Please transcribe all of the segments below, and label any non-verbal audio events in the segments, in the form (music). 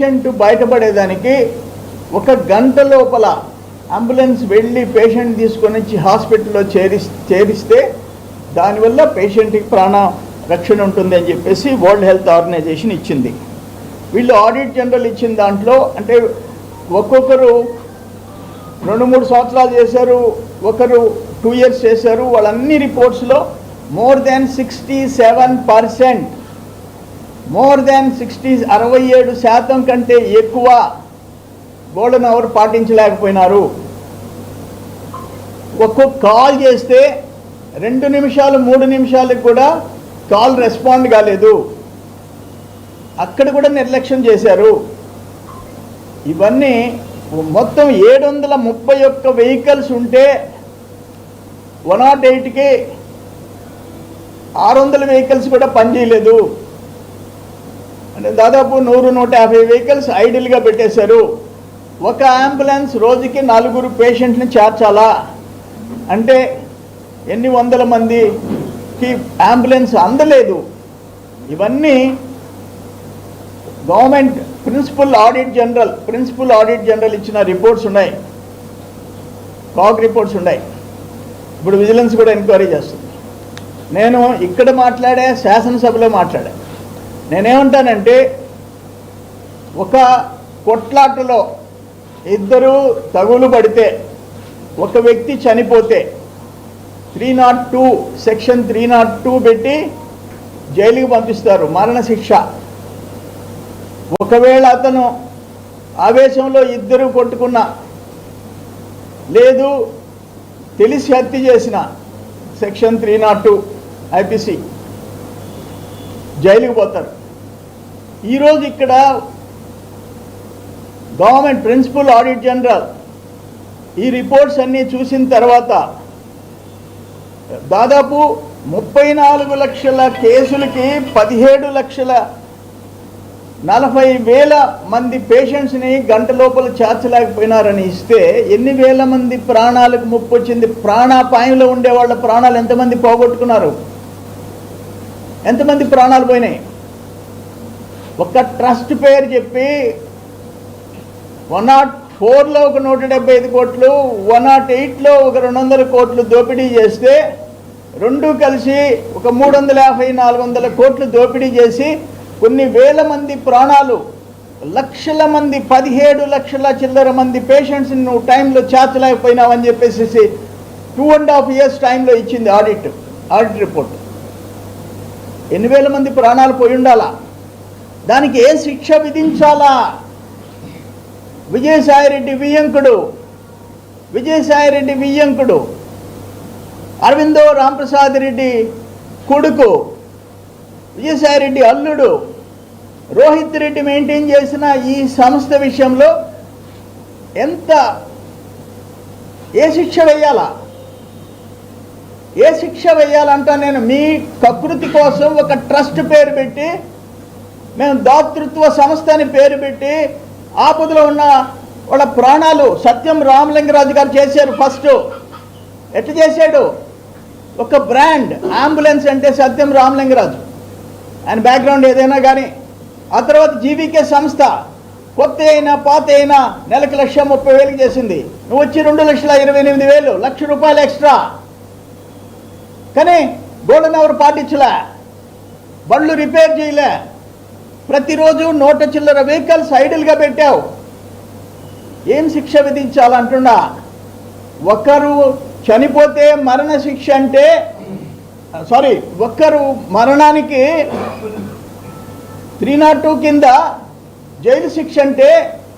Patient బయటపడేదానికి ఒక గంట లోపల అంబులెన్స్ వెళ్ళి పేషెంట్ తీసుకొని వచ్చి హాస్పిటల్లో చేరి చేరిస్తే దానివల్ల పేషెంట్కి ప్రాణ రక్షణ ఉంటుంది అని చెప్పేసి వరల్డ్ హెల్త్ ఆర్గనైజేషన్ ఇచ్చింది. వీళ్ళు ఆడిట్ జనరల్ ఇచ్చిన దాంట్లో అంటే ఒక్కొక్కరు రెండు మూడు సంవత్సరాలు చేశారు ఒకరు టూ ఇయర్స్ చేశారు వాళ్ళన్ని రిపోర్ట్స్లో more than sixty seven percent more than sixty అరవై ఏడు శాతం కంటే ఎక్కువ గోల్డెన్ అవర్ పాటించలేకపోయినారు. ఒక్కొక్క కాల్ చేస్తే రెండు నిమిషాలు మూడు నిమిషాలకు కూడా కాల్ రెస్పాండ్ కాలేదు. అక్కడ కూడా నిర్లక్ష్యం చేశారు. ఇవన్నీ మొత్తం ఏడు వందల ముప్పై ఒక్క వెహికల్స్ ఉంటే వన్ నాట్ ఎయిట్కి ఆరు వందల వెహికల్స్ కూడా పనిచేయలేదు. అంటే దాదాపు నూరు నూట యాభై వెహికల్స్ ఐడిల్గా పెట్టేశారు. ఒక అంబులెన్స్ రోజుకి నలుగురు పేషెంట్ని చేర్చాలా? అంటే ఎన్ని వందల మందికి అంబులెన్స్ అందలేదు? ఇవన్నీ government principal audit general principal audit general ఇచ్చిన రిపోర్ట్స్ ఉన్నాయి. కాగ్ రిపోర్ట్స్ ఉన్నాయి. ఇప్పుడు విజిలెన్స్ కూడా ఎంక్వైరీ చేస్తుంది. నేను ఇక్కడ మాట్లాడే శాసనసభలో మాట్లాడా నేనేమంటానంటే ఒక కొట్లాటలో ఇద్దరు తగులు పడితే ఒక వ్యక్తి చనిపోతే three not two section three not two పెట్టి జైలుకి పంపిస్తారు మరణశిక్ష. ఒకవేళ అతను ఆవేశంలో ఇద్దరు కొట్టుకున్న లేదు తెలిసి హత్య చేసిన section three not two IPC జైలుకి పోతారు. ఈరోజు ఇక్కడ గవర్నమెంట్ ప్రిన్సిపల్ ఆడిట్ జనరల్ ఈ రిపోర్ట్స్ అన్నీ చూసిన తర్వాత దాదాపు ముప్పై నాలుగు లక్షల కేసులకి పదిహేడు లక్షల నలభై వేల మంది పేషెంట్స్ని గంట లోపల చేర్చలేకపోయినారని ఇస్తే ఎన్ని వేల మంది ప్రాణాలకు ముప్పు వచ్చింది? ప్రాణాపాయంలో ఉండే వాళ్ళ ప్రాణాలు ఎంతమంది పోగొట్టుకున్నారు? ఎంతమంది ప్రాణాలు పోయినాయి? ఒక ట్రస్ట్ పేరు చెప్పి వన్ నాట్ ఫోర్లో ఒక నూట డెబ్బై ఐదు కోట్లు వన్ నాట్ ఎయిట్లో ఒక రెండు వందల కోట్లు దోపిడీ చేస్తే రెండు కలిసి ఒక మూడు వందల యాభై నాలుగు వందల కోట్లు దోపిడీ చేసి కొన్ని వేల మంది ప్రాణాలు లక్షల మంది పదిహేడు లక్షల చిల్లర మంది పేషెంట్స్ని నువ్వు టైంలో చేర్చలేకపోయినావని చెప్పేసి టూ అండ్ హాఫ్ ఇయర్స్ టైంలో ఇచ్చింది ఆడిట్ ఆడిట్ రిపోర్ట్. ఎన్ని వేల మంది ప్రాణాలు పోయి ఉండాలా? దానికి ఏ శిక్ష విధించాలా? విజయసాయిరెడ్డి వియ్యంకుడు. విజయసాయిరెడ్డి వియ్యంకుడు. అరవిందో రామప్రసాద్ రెడ్డి కొడుకు. విజయసాయిరెడ్డి అల్లుడు. రోహిత్ రెడ్డి మెయింటైన్ చేసిన ఈ సంస్థ విషయంలో ఎంత ఏ శిక్ష వేయాలా? ఏ శిక్ష వేయాలంటా నేను మీ ప్రకృతి కోసం ఒక ట్రస్ట్ పేరు పెట్టి మేము దాతృత్వ సంస్థ అని పేరు పెట్టి ఆపదలో ఉన్న వాళ్ళ ప్రాణాలు సత్యం రామలింగరాజు గారు చేశారు ఫస్ట్. ఎట్లా చేశాడు? ఒక బ్రాండ్ అంబులెన్స్ అంటే సత్యం రామలింగరాజు. ఆయన బ్యాక్గ్రౌండ్ ఏదైనా కానీ ఆ తర్వాత జీవికే సంస్థ. కొత్త అయినా పాత అయినా నెలకు లక్ష ముప్పై వేలకు చేసింది. నువ్వు వచ్చి రెండు లక్షల ఇరవై ఎనిమిది వేలు లక్ష రూపాయలు ఎక్స్ట్రా. కానీ గోల్డెన్ అవర్ పాటించలే. బళ్ళు రిపేర్ చేయలే. ప్రతిరోజు నోట చిల్లర వెహికల్స్ ఐడిల్గా పెట్టావు. ఏం శిక్ష విధించాలంటున్నా? ఒకరు చనిపోతే మరణ శిక్ష అంటే సారీ ఒక్కరు మరణానికి త్రీ నాట్ టూ కింద జైలు శిక్ష అంటే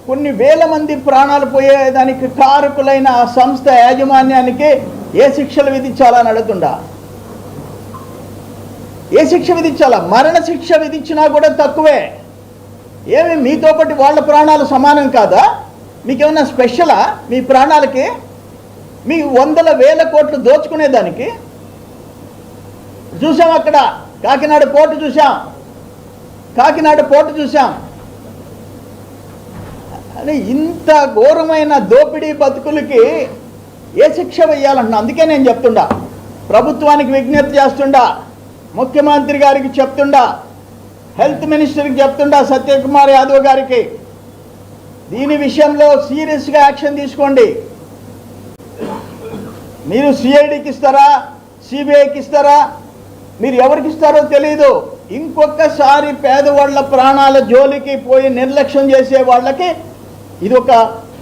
కొన్ని వేల మంది ప్రాణాలు పోయేదానికి కారకులైన ఆ సంస్థ యాజమాన్యానికి ఏ శిక్షలు విధించాలని అడుగుతుండా? ఏ శిక్ష విధించాలా? మరణ శిక్ష విధించినా కూడా తక్కువే. ఏమి మీతో పాటు వాళ్ళ ప్రాణాలు సమానం కాదా? మీకేమన్నా స్పెషలా? మీ ప్రాణాలకి? మీ వందల వేల కోట్లు దోచుకునేదానికి చూసాం అక్కడ కాకినాడ పోర్టు చూసాం. కాకినాడ పోర్టు చూసాం. అని ఇంత ఘోరమైన దోపిడీ బతుకులకి ఏ శిక్ష వేయాలంటున్నా? అందుకే నేను చెప్తుండా. ప్రభుత్వానికి విజ్ఞప్తి చేస్తుండా. ముఖ్యమంత్రి గారికి చెప్తుండా హెల్త్ మినిస్టర్కి చెప్తుండా సత్యకుమార్ యాదవ్ గారికి దీని విషయంలో సీరియస్గా యాక్షన్ తీసుకోండి. మీరు సిఐడికి ఇస్తారా సిబిఐకి ఇస్తారా మీరు ఎవరికి ఇస్తారో తెలియదు ఇంకొకసారి పేదవాళ్ళ ప్రాణాల జోలికి పోయి నిర్లక్ష్యం చేసే వాళ్ళకి ఇది ఒక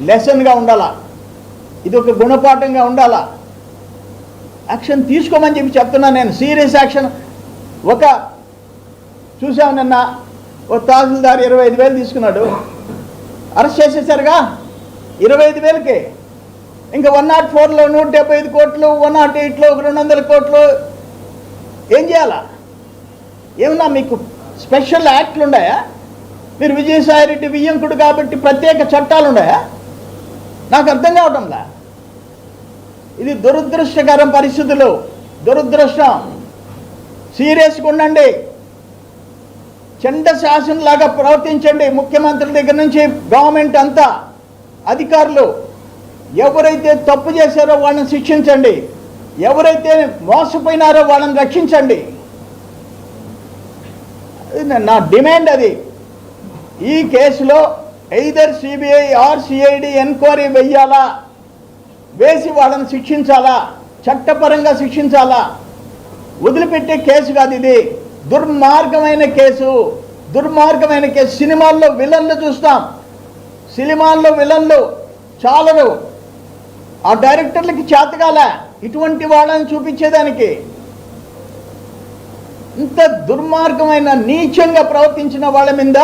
లెసన్గా ఉండాలా? ఇది ఒక గుణపాఠంగా ఉండాలా? యాక్షన్ తీసుకోమని చెప్పి చెప్తున్నా నేను. సీరియస్ యాక్షన్ ఒక చూసాం నిన్న? ఓ తహసీల్దార్ ఇరవై ఐదు వేలు తీసుకున్నాడు. అరెస్ట్ చేసేసారుగా? ఇరవై ఐదు వేలకి. ఇంకా వన్ నాట్ ఫోర్లో నూట డెబ్బై ఐదు కోట్లు వన్ నాట్ ఎయిట్లో రెండు వందల కోట్లు. ఏం చేయాలా? ఏమన్నా మీకు స్పెషల్ యాక్ట్లు ఉన్నాయా? మీరు విజయసాయిరెడ్డి వియ్యంకుడు కాబట్టి ప్రత్యేక చట్టాలు ఉన్నాయా? నాకు అర్థం కావటంలా? ఇది దురదృష్టకరం పరిస్థితులు. దురదృష్టం. సీరియస్గా ఉండండి. చండ శాసనలాగా ప్రవర్తించండి ముఖ్యమంత్రి దగ్గర నుంచి గవర్నమెంట్ అంతా. అధికారులు ఎవరైతే తప్పు చేశారో వాళ్ళని శిక్షించండి. ఎవరైతే మోసపోయినారో వాళ్ళని రక్షించండి. నా- నా డిమాండ్ అది. ఈ కేసులో either CBI or CID enquiry వెయ్యాలా? వేసి వాళ్ళని శిక్షించాలా? చట్టపరంగా శిక్షించాలా? వదిలిపెట్టే కేసు కాదు ఇది. దుర్మార్గమైన కేసు. దుర్మార్గమైన కేసు. సినిమాల్లో విలన్లు చూస్తాం. సినిమాల్లో విలన్లు చాలరు. ఆ డైరెక్టర్లకి చేతకాల ఇటువంటి వాళ్ళని చూపించేదానికి. ఇంత దుర్మార్గమైన నీచంగా ప్రవర్తించిన వాళ్ళ మీద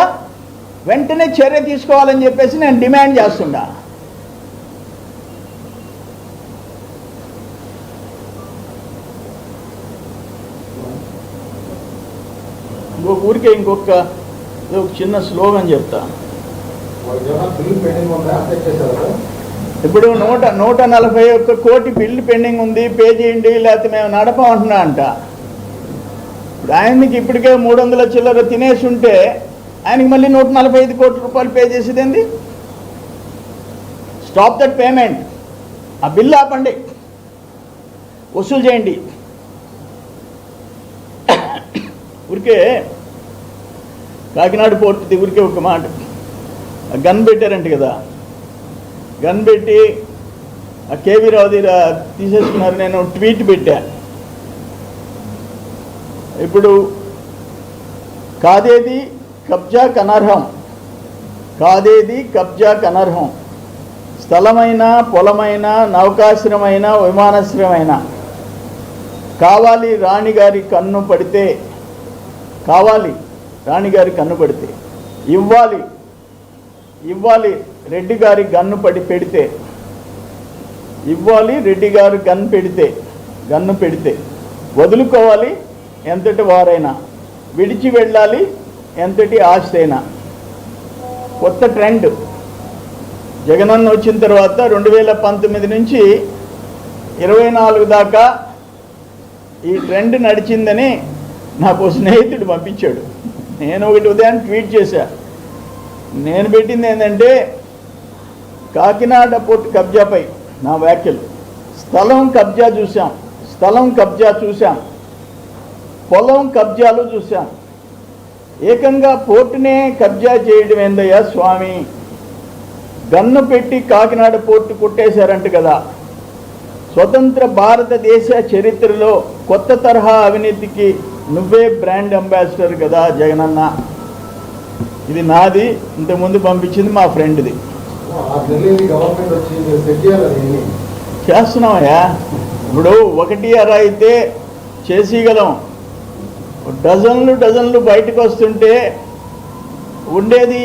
వెంటనే చర్య తీసుకోవాలని చెప్పేసి నేను డిమాండ్ చేస్తున్నా. ఇంకొక ఊరికే ఇంకొక ఒక చిన్న స్లోగన్ చెప్తా. ఇప్పుడు నూట నూట నలభై ఒక్క కోటి బిల్లు పెండింగ్ ఉంది పే చేయండి లేకపోతే మేము నడపమంటున్నా అంట. ఇప్పుడు ఆయనకి ఇప్పటికే మూడు వందల చిల్లర తినేసి ఉంటే ఆయనకి మళ్ళీ నూట నలభై ఐదు కోట్ల రూపాయలు పే చేసేది ఏంది? స్టాప్ దట్ పేమెంట్ ఆ బిల్లు ఆపండి. వసూలు చేయండి. (coughs) ఊరికే కాకినాడ పోర్టు ఊరికే ఒక మాట. గన్ పెట్టారంట కదా. గన్ పెట్టి ఆ కేవీ రావు దగ్గర తీసేసుకున్నారు. నేను ట్వీట్ పెట్టా. ఇప్పుడు కాదేది కబ్జా కనర్హం. కాదేది కబ్జా కనర్హం. స్థలమైన పొలమైన నౌకాశ్రమైన విమానాశ్రయమైన. కావాలి రాణిగారి కన్ను పడితే కావాలి. రాణిగారి కన్ను పడితే ఇవ్వాలి ఇవ్వాలి రెడ్డి గారి గన్ను పడి పెడితే ఇవ్వాలి రెడ్డి గారు గన్ను పెడితే గన్ను పెడితే వదులుకోవాలి ఎంతటి వారైనా విడిచి వెళ్ళాలి ఎంతటి ఆస్తి అయినా కొత్త ట్రెండ్. జగనన్న వచ్చిన తర్వాత రెండు వేల పంతొమ్మిది నుంచి ఇరవై నాలుగు దాకా ఈ ట్రెండ్ నడిచిందని నాకు స్నేహితుడు పంపించాడు. నేను ఒకటి ఉదయాన్ని ట్వీట్ చేశా. నేను పెట్టింది ఏంటంటే కాకినాడ పోర్టు కబ్జాపై నా వ్యాఖ్యలు. స్థలం కబ్జా చూసాం స్థలం కబ్జా చూసాం పొలం కబ్జాలు చూసాం ఏకంగా పోర్టునే కబ్జా చేయడం ఏందయ్యా స్వామి? గన్ను పెట్టి కాకినాడ పోర్టు కొట్టేశారంట కదా. స్వతంత్ర భారతదేశ చరిత్రలో కొత్త తరహా అవినీతికి నువ్వే బ్రాండ్ అంబాసిడర్ కదా జగనన్న. ఇది నాది ఇంతకుముందు పంపించింది మా ఫ్రెండ్ది. చేస్తున్నామయ్యా ఇప్పుడు ఒకటి అర అయితే చేసేయగలం డజన్లు డజన్లు బయటకు వస్తుంటే ఉండేది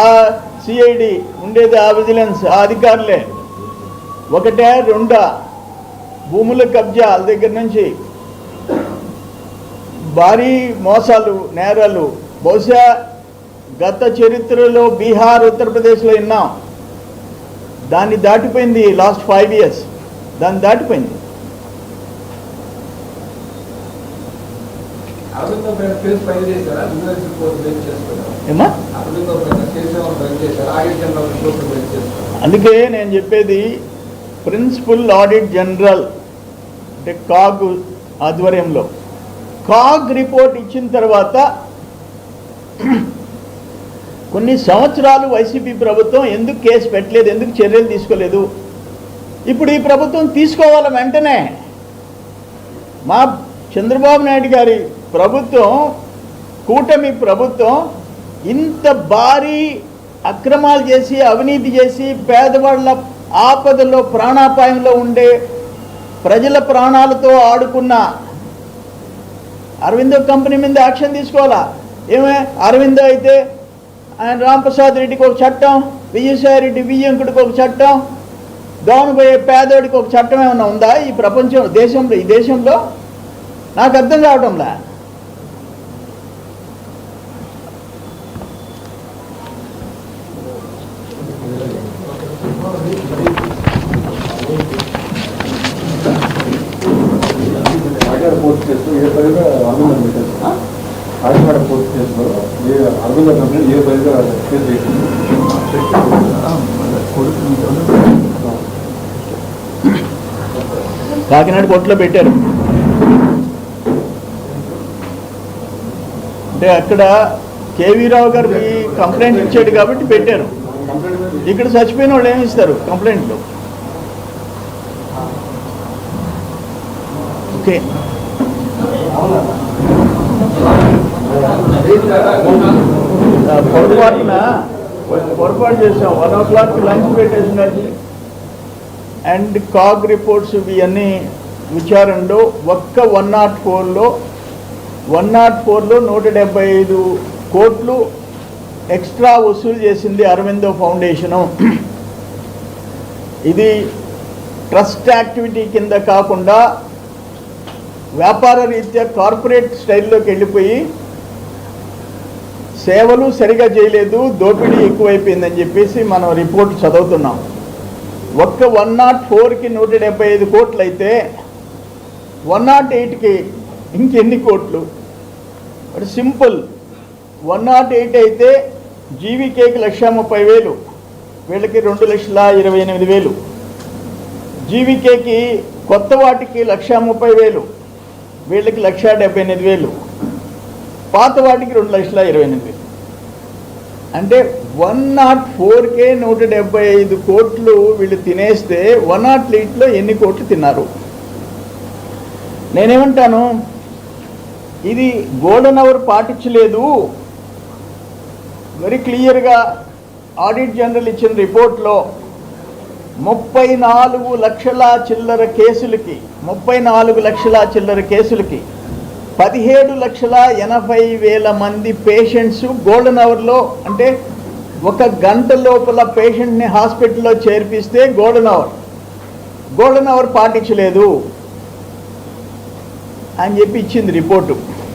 ఆ సిఐడి ఉండేది ఆ విజిలెన్స్ ఆ అధికారులే. ఒకటే రెండా. భూముల కబ్జా వాళ్ళ దగ్గర నుంచి. భారీ మోసాలు నేరాలు. బహుశా గత చరిత్రలో బీహార్ ఉత్తరప్రదేశ్లో విన్నాం. దాన్ని దాటిపోయింది లాస్ట్ ఫైవ్ ఇయర్స్ దాన్ని దాటిపోయింది. అందుకే నేను చెప్పేది ప్రిన్సిపల్ ఆడిట్ జనరల్ అంటే కాగ్ ఆధ్వర్యంలో. కాగ్ రిపోర్ట్ ఇచ్చిన తర్వాత కొన్ని సంవత్సరాలు వైసీపీ ప్రభుత్వం ఎందుకు కేసు పెట్టలేదు ఎందుకు చర్యలు తీసుకోలేదు? ఇప్పుడు ఈ ప్రభుత్వం తీసుకోవాలి వెంటనే మా చంద్రబాబు నాయుడు గారి ప్రభుత్వం కూటమి ప్రభుత్వం ఇంత భారీ అక్రమాలు చేసి అవినీతి చేసి పేదవాళ్ళ ఆపదలో ప్రాణాపాయంలో ఉండే ప్రజల ప్రాణాలతో ఆడుకున్న అరవిందో కంపెనీ మీద యాక్షన్ తీసుకోవాలా? ఏమే? అరవిందో అయితే ఆయన రాంప్రసాద్ రెడ్డికి ఒక చట్టం విజయసాయి రెడ్డి వియ్యంకుడికి ఒక చట్టం దోన పేదోడికి ఒక చట్టం ఏమైనా ఉందా ఈ ప్రపంచం దేశంలో ఈ దేశంలో? నాకు అర్థం కావటంలా కాకినాడ పోస్ట్ కేసులో ఏ పదిగా అరవిందం పెట్టారు కాకినాడ పోస్ట్ కేసులో ఏ అరవింద కంపెనీ ఏ పదిగా కేసు చేసింది కాకినాడ కోర్టులో పెట్టారు. అంటే అక్కడ కేవీరావు గారు ఈ కంప్లైంట్ ఇచ్చాడు కాబట్టి పెట్టారు. ఇక్కడ చచ్చిపోయిన వాళ్ళు ఏమి ఇస్తారు కంప్లైంట్లు? ఓకే. పొరపాటున పొరపాటు చేసాం వన్ ఓ క్లాక్ లంచ్ పెట్టేసినట్టు అండ్ కాగ్ రిపోర్ట్స్ ఇవన్నీ విచారణలో ఒక్క వన్ నాట్ ఫోర్లో వన్ నాట్ ఫోర్లో నూట డెబ్బై ఐదు కోట్లు ఎక్స్ట్రా వసూలు చేసింది అరవిందో ఫౌండేషను. ఇది ట్రస్ట్ యాక్టివిటీ కింద కాకుండా వ్యాపార రీత్యా కార్పొరేట్ స్టైల్లోకి వెళ్ళిపోయి సేవలు సరిగా చేయలేదు దోపిడీ ఎక్కువైపోయిందని చెప్పేసి మనం రిపోర్ట్ చదువుతున్నాం. ఒక్క వన్ నాట్ ఫోర్కి నూట డెబ్బై ఐదు కోట్లు అయితే వన్ నాట్ ఎయిట్కి ఇంకెన్ని కోట్లు? సింపుల్. వన్ నాట్ ఎయిట్ అయితే జీవికేకి లక్ష ముప్పై వేలు వీళ్ళకి రెండు లక్షల ఇరవై ఎనిమిది వేలు. జీవికేకి కొత్త వాటికి లక్ష ముప్పై వేలు వీళ్ళకి లక్ష డెబ్బై ఎనిమిది వేలు. పాత వాటికి రెండు లక్షల ఇరవై ఎనిమిది. అంటే వన్ నాట్ ఫోర్కే నూట డెబ్బై ఐదు కోట్లు వీళ్ళు తినేస్తే వన్ నాట్ ఎయిట్లో ఎన్ని కోట్లు తిన్నారు? నేనేమంటాను? ఇది గోల్డెన్ అవర్ పాటించలేదు. వెరీ క్లియర్గా ఆడిట్ జనరల్ ఇచ్చిన రిపోర్ట్లో ముప్పై నాలుగు లక్షల చిల్లర కేసులకి ముప్పై నాలుగు లక్షల చిల్లర కేసులకి పదిహేడు లక్షల ఎనభై వేల మంది పేషెంట్స్ గోల్డెన్ అవర్లో అంటే ఒక గంట లోపల పేషెంట్ని హాస్పిటల్లో చేర్పిస్తే గోల్డెన్ అవర్ గోల్డెన్ అవర్ పాటించలేదు. అని చెప్పి ఇచ్చింది రిపోర్టు